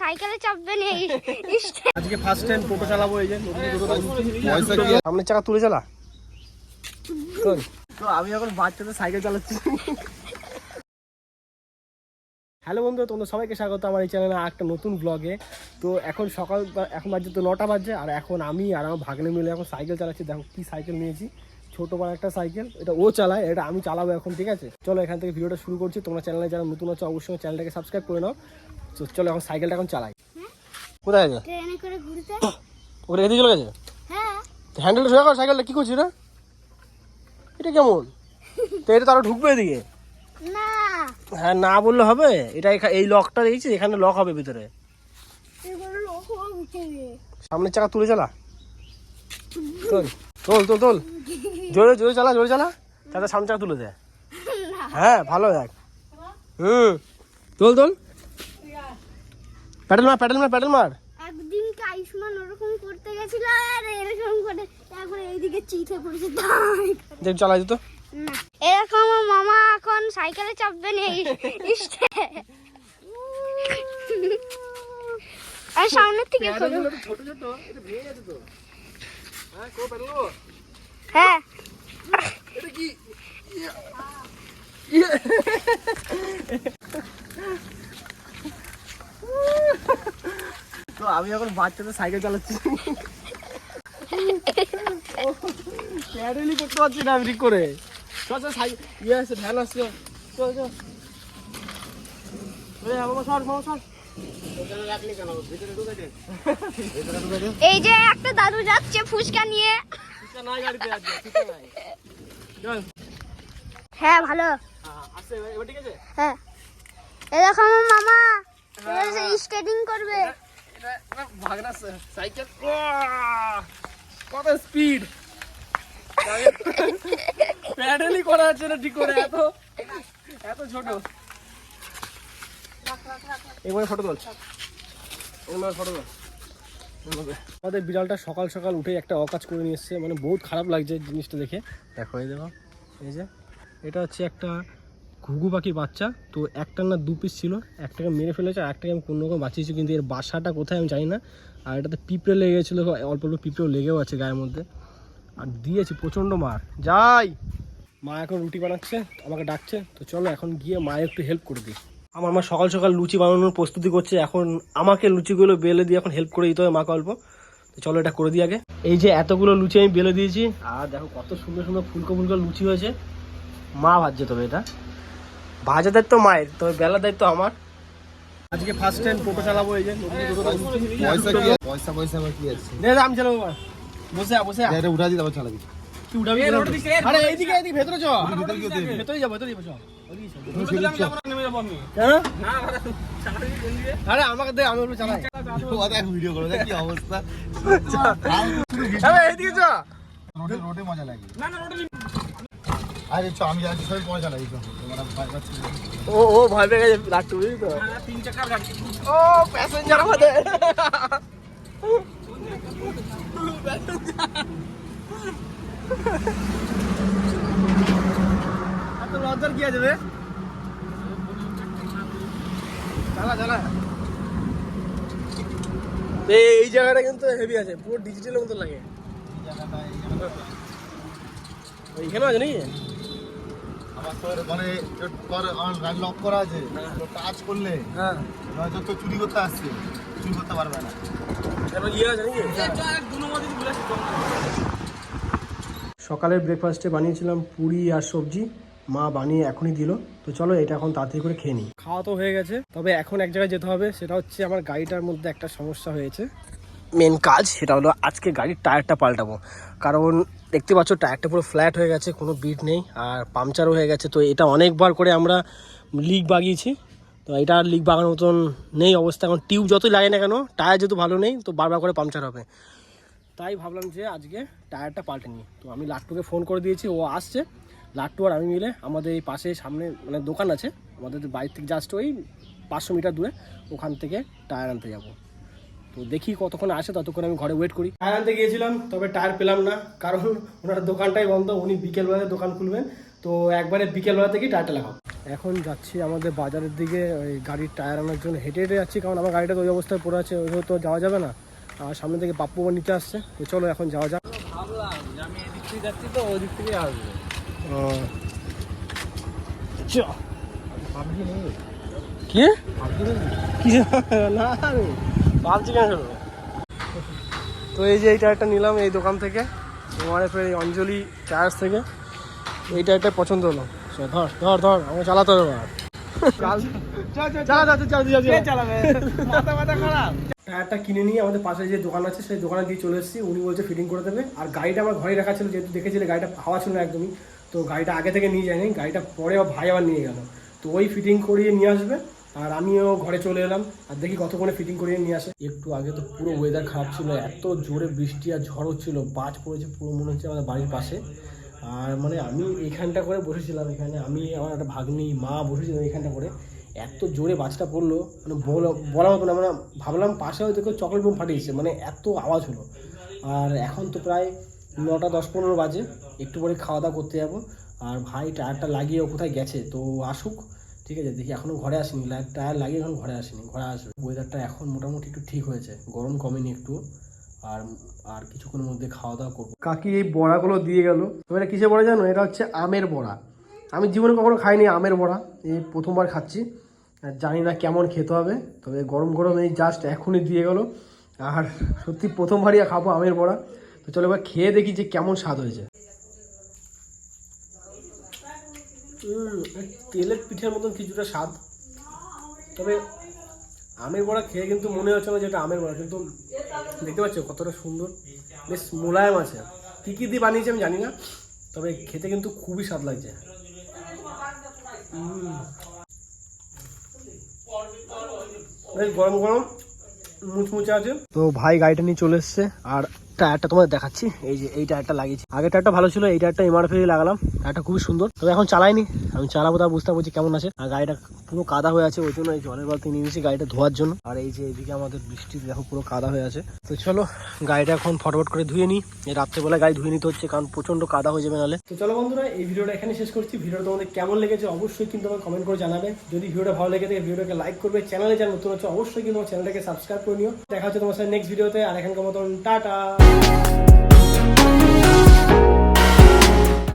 সাইকেলে চাপবেন এই আজকে ফার্স্ট টাইম টোটো চালাবো এই যে পয়সা কি সামনের চাকা তুলে চালা। তো আমি এখন বাচ্চাদের সাইকেল চালাচ্ছি। হ্যালো বন্ধু তোমাদের সবাইকে স্বাগত আমার এই চ্যানেলে একটা নতুন ব্লগে তো এখন সকাল এখন বাজে তো নটা বাজে আর এখন আমি আর আমার ভাগ্নে মিলে এখন সাইকেল চালাচ্ছি। দেখো কি সাইকেল নিয়েছি। ছোট বড় একটা সাইকেল এটা ও চালায় এটা আমি চালাবো এখন ঠিক আছে? চলো এখান থেকে ভিডিওটা শুরু করছি। তোমরা চ্যানেলে যারা নতুন আছো অবশ্যই চ্যানেলটাকে সাবস্ক্রাইব করে নাও। তো চলো এখন সাইকেলটা এখন চালাই। কোথায় আছে ট্রেনে করে ঘুরতে? ওটা এদিকে চলে গেছে? হ্যাঁ। হ্যান্ডেলটা সোজা কর সাইকেলটা কি করছিস রে? এটা কেমন? তো এটা তো আরও ঢুকবে এদিকে? না। হ্যাঁ না বললে হবে। এটা এই লকটা দেখছি এখানে লক হবে ভিতরে। সামনের চাকা তুলে চালা। তোল তোল তোল। জোরে জোরে চালা জোরে চালা। তাতে সামনের চাকা তুলে দে। হ্যাঁ ভালো দেখ। হুম। তোল তোল। প্যাডেল মার প্যাডেল মার প্যাডেল মার। একদিন আয়ুষ্মান ওরকম করতে গেছিল আর এরকম করে তারপরে এইদিকে চিঠে পড়েছে। দেখ চালা যেত এরকম মামা এখন সাইকেলে স্টে- আর সামনের থেকে খোলো। ছোট ছোট এটা ভেঙে গেছে তো। হ্যাঁ হ্যাঁ। এটা কি? তো আমি এখন বাচ্চাদের সাইকেল চালাচ্ছি। প্যাডেলই করতে পারছি না আমি করে। ইয়ে আছে ভ্যান আসছে সর সর। এই যে একটা দাদু যাচ্ছে ফুচকা নিয়ে। হ্যাঁ ভালো। হ্যাঁ। এরকম মামা স্কেটিং করবে কত স্পিড প্যাডেলই করা যাচ্ছে না ঠিক করে, এত এত ছোট। এবারে ফটো তোল। এবার ফটো তোল। আমাদের বিড়ালটা সকাল সকাল উঠে একটা অকাজ করে নিয়ে এসছে। মানে বহুত খারাপ লাগছে জিনিসটা দেখে। দেখো এই দেখো। এই যে এটা হচ্ছে একটা ঘুঘু পাখির বাচ্চা। তো একটা না দু পিস ছিল একটাকে মেরে ফেলেছে আর একটাকে আমি কোনো রকম বাঁচিয়েছি কিন্তু এর বাসাটা কোথায় আমি জানি না। আর এটাতে পিঁপড়ে লেগে গেছিল অল্প অল্প পিঁপড়েও লেগেও আছে গায়ের মধ্যে। আর দিয়েছি প্রচণ্ড মার। যাই! মা এখন রুটি বানাচ্ছে আমাকে ডাকছে। তো চলো এখন গিয়ে মায়ের একটু হেল্প করে দিই। আমার মা সকাল সকাল লুচি বানানোর প্রস্তুতি করছে। এখন আমাকে লুচিগুলো বেলে দিয়ে এখন হেল্প করে দিতে হবে মাকে অল্প। তো চলো এটা করে দিই আগে। এই যে এতগুলো লুচি আমি বেলে দিয়েছি আর দেখো কত সুন্দর সুন্দর ফুলকো ফুলকো লুচি হয়েছে। মা ভাজছে তবে এটা। ভাজা দায়িত্ব মায়ের তবে বেলা দায়িত্ব আমার। আজকে ফার্স্ট টাইম টোটো চালাবো এই যে পয়সা কি পয়সা পয়সা আমার কি আছে? নে আমি চালাবো বসে আ, বসে আ। এটা উঠা দিই তারপর চালাবি। কি উঠাবি? আরে এইদিকে এইদিকে ভেতরে চ। ভিতরে যাব ভেতরে যাব আরে আমাকে দে আমি চালাই ভিডিও করো কি অবস্থা এইদিকে চ রোডে রোডে মজা লাগে না না রোডে আরে চ আমি যাচ্ছি সবাই মজা লাগে ও ও ভয় পেয়ে গেছে লাট্টু বুঝলি তো তিন চাকার গাড়ি ও প্যাসেঞ্জার আমাদের এত লজ্জার কি আছে রে চালা চালা এই এই জায়গাটা কিন্তু হেভি আছে পুরো ডিজিটালের মতো লাগে। এইখানে আছে নাকি? আমার তোর মানে তোর লক করা আছে তো টাচ করলে হ্যাঁ। নয়তো তো চুরি করতে আসছে চুরি করতে পারবে না। কেন ইয়ে আছে নাকি? সকালের ব্রেকফাস্টে বানিয়েছিলাম পুরি আর সবজি। মা বানিয়ে এখনই দিল। তো চলো এটা এখন তাড়াতাড়ি করে খেয়ে নিই। খাওয়া তো হয়ে গেছে তবে এখন এক জায়গায় যেতে হবে সেটা হচ্ছে আমার গাড়িটার মধ্যে একটা সমস্যা হয়েছে। মেন কাজ সেটা হলো আজকে গাড়ির টায়ারটা পাল্টাবো। কারণ দেখতে পাচ্ছ টায়ারটা পুরো ফ্ল্যাট হয়ে গেছে কোনো বিট নেই আর পাংচারও হয়ে গেছে। তো এটা অনেকবার করে আমরা লিক বাগিয়েছি। তো এটা আর লিক বাগানোর মতন নেই অবস্থা। এখন টিউব যতই লাগে না কেন টায়ার যেহেতু ভালো নেই তো বারবার করে পাংচার হবে। তাই ভাবলাম যে আজকে টায়ারটা পাল্টে নিই। তো আমি লাট্টুকে ফোন করে দিয়েছি ও আসছে। লাট্টু আর আমি মিলে আমাদের এই পাশে সামনে মানে দোকান আছে। আমাদের বাড়ির থেকে জাস্ট ওই পাঁচশো মিটার দূরে ওখান থেকে টায়ার আনতে যাব। তো দেখি কতক্ষণ আসে, ততক্ষণ আমি ঘরে ওয়েট করি। টায়ার আনতে গিয়েছিলাম, তবে টায়ার পেলাম না, কারণ ওনার দোকানটাই বন্ধ, উনি বিকেলবেলায় দোকান খুলবেন। তো একবারে বিকেলবেলা থেকেই টায়ারটা লাগাও এখন যাচ্ছি আমাদের বাজারের দিকে, ওই গাড়ির টায়ার আনার জন্য হেঁটে হেঁটে যাচ্ছি, কারণ আমার গাড়িটা তো ওই অবস্থায় পড়ে আছে, ওই তো যাওয়া যাবে না। আর সামনে থেকে আবার নিচে আসছে, তো চলো এখন যাওয়া যাক। ভাবলাম আমি এদিক থেকে যাচ্ছি তো ওই দিক থেকে আসবে। কি? পাবজি না ভাবছি কেন? তো এই যে এই টায়ারটা নিলাম এই দোকান থেকে। এমআরএফ এর এই অঞ্জলি টায়ার্স থেকে। এই টায়ারটা পছন্দ হলো। ধর ধর ধর আমার চালাতে হবে টায়ারটা কিনে নিয়ে আমাদের পাশে যে দোকান আছে সেই দোকানে দিয়ে চলে এসেছি। উনি বলছে ফিটিং করে দেবে। আর গাড়িটা আমার ঘরে রাখা ছিল যেহেতু দেখেছিলে গাড়িটা হাওয়া ছিল না একদমই। তো গাড়িটা আগে থেকে নিয়ে যায়নি, গাড়িটা পরে ভাই আবার নিয়ে গেল। তো ওই ফিটিং করিয়ে নিয়ে আসবে, আর আমিও ঘরে চলে এলাম, আর দেখি কতক্ষণে ফিটিং করিয়ে নিয়ে আসে। একটু আগে তো পুরো ওয়েদার খারাপ ছিল, এত জোরে বৃষ্টি আর ঝড় হচ্ছিল, বাজ পড়েছে পুরো মনে হচ্ছে আমাদের বাড়ির পাশে। আর মানে আমি এইখানটা করে বসেছিলাম এখানে, আমি আমার একটা ভাগ্নি, মা বসেছিলাম এইখানটা করে। এত জোরে বাজটা পড়ল মানে বলা মতো না মানে ভাবলাম পাশে হয়তো কেউ চকলেট বোম ফাটিয়েছে মানে এত আওয়াজ হলো। আর এখন তো প্রায় নটা দশ পনেরো বাজে, একটু পরে খাওয়া দাওয়া করতে যাব। আর ভাই টায়ারটা লাগিয়ে ও কোথায় গেছে? তো আসুক, ঠিক আছে? দেখি এখনও ঘরে আসেনি টায়ার লাগিয়ে এখন ঘরে আসেনি, ঘরে আসবে। ওয়েদারটা এখন মোটামুটি একটু ঠিক হয়েছে, গরম কমেনি একটু। আর আর কিছুক্ষণের মধ্যে খাওয়া দাওয়া করব। কাকি এই বড়াগুলো দিয়ে গেল। এবারে কিসে বড়া জানো? এটা হচ্ছে আমের বড়া। আমি জীবনে কখনো খাইনি আমের বড়া, এই প্রথমবার খাচ্ছি। জানি না কেমন খেতে হবে, তবে গরম গরম এই জাস্ট এখনই দিয়ে গেল। আর সত্যি প্রথমবারই খাব আমের বড়া। তো চলো এবার খেয়ে দেখি যে কেমন স্বাদ হয়েছে। তেলের পিঠের মতন কিছুটা স্বাদ। তবে আমের বড়া খেয়ে কিন্তু মনে হচ্ছে না যে এটা আমের বড়া কিন্তু দেখতে পাচ্ছ কতটা সুন্দর। বেশ মোলায়েম আছে। কী কী দিয়ে বানিয়েছে আমি জানি না তবে খেতে কিন্তু খুবই স্বাদ লাগছে। বেশ গরম গরম মুচমুচে আছে। তো ভাই গাড়িটা নিয়ে চলে এসছে আর টায়ারটা তোমাদের দেখাচ্ছি। এই যে এই টায়ারটা লাগিয়েছি। আগের টায়ারটা ভালো ছিল এই টায়ারটা এমআরএফ লাগালাম। টায়ারটা খুবই সুন্দর। তবে এখন চালাইনি। আমি চালাবো তা বুঝতে পারছি কেমন আছে। আর গাড়িটা পুরো কাদা হয়ে আছে, ওই জন্য এই জলের বালতি নিয়ে নিয়েছি গাড়িটা ধোয়ার জন্য। আর এই যে এদিকে আমাদের বৃষ্টি দেখো পুরো কাদা হয়ে আছে। তো চলো, গাড়িটা এখন ফটফট করে ধুয়ে নিই। রাত্রেবেলা গাড়ি ধুয়ে নিতে হচ্ছে, কারণ প্রচণ্ড কাদা হয়ে যাবে নাহলে। তো চলো বন্ধুরা, এই ভিডিওটা এখানে শেষ করছি। ভিডিওটা তোমাদের কেমন লেগেছে অবশ্যই কিন্তু আমাকে কমেন্ট করে জানাবে। যদি ভিডিওটা ভালো লেগে থাকে, ভিডিওটাকে লাইক করবে। চ্যানেলে যা নতুন হচ্ছে অবশ্যই কিন্তু আমার চ্যানেলটাকে সাবস্ক্রাইব করে নিও। দেখা হচ্ছে তোমার সাথে নেক্সট ভিডিওতে আর এখানকার মতন, টাটা! Thank you